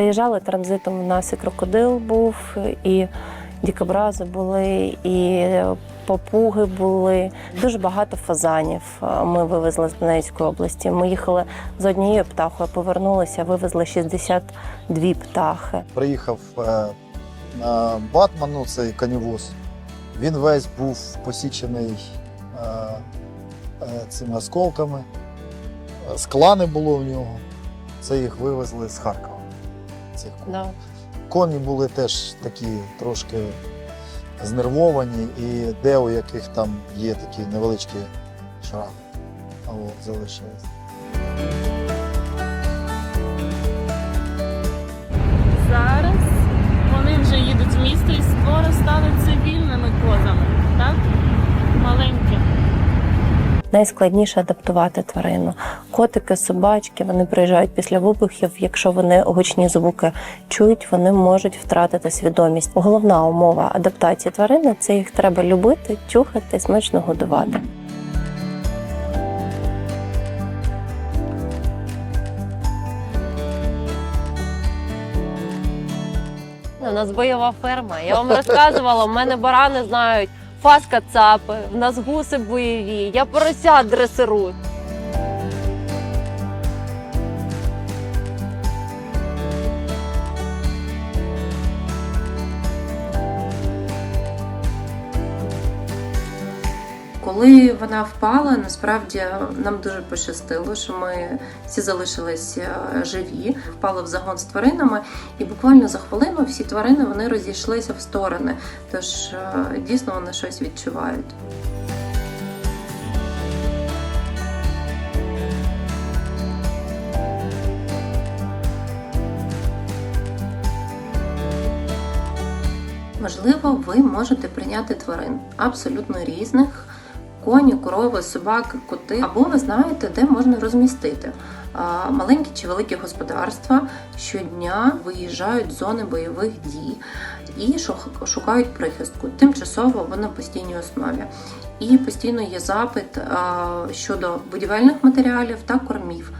Приїжджали транзитом. У нас і крокодил був, і дікобрази були, і попуги були. Дуже багато фазанів е, ми вивезли з Донецької області. Ми їхали з однією птахою, повернулися, вивезли 62 птахи. Приїхав е, Батман, ну цей канівоз. Він весь був посічений е, цими осколками. Скла не було в нього. Це їх вивезли з Харкова. Цих коней. Да. Коні були теж такі трошки знервовані, і де у яких там є такі невеличкі шрами. А От, залишились. Найскладніше адаптувати тварину. Котики, собачки, вони приїжджають після вибухів. Якщо вони гучні звуки чують, вони можуть втратити свідомість. Головна умова адаптації тварини це їх треба любити, чухати, смачно годувати. У нас бойова ферма. Я вам розказувала, в мене барани знають фас кацапи, в нас гуси бойові, я порося дресирую. Коли вона впала, насправді нам дуже пощастило, що ми всі залишилися живі, впали в загон з тваринами, і буквально за хвилину всі тварини вони розійшлися в сторони. Тож е, дійсно вони щось відчувають. Можливо, ви можете прийняти тварин абсолютно різних. Коні, корови, собаки, коти, або ви знаєте, де можна розмістити. Маленькі чи великі господарства щодня виїжджають з зони бойових дій і шукають прихистку. Тимчасово або на постійній основі. І постійно є запит щодо будівельних матеріалів та кормів.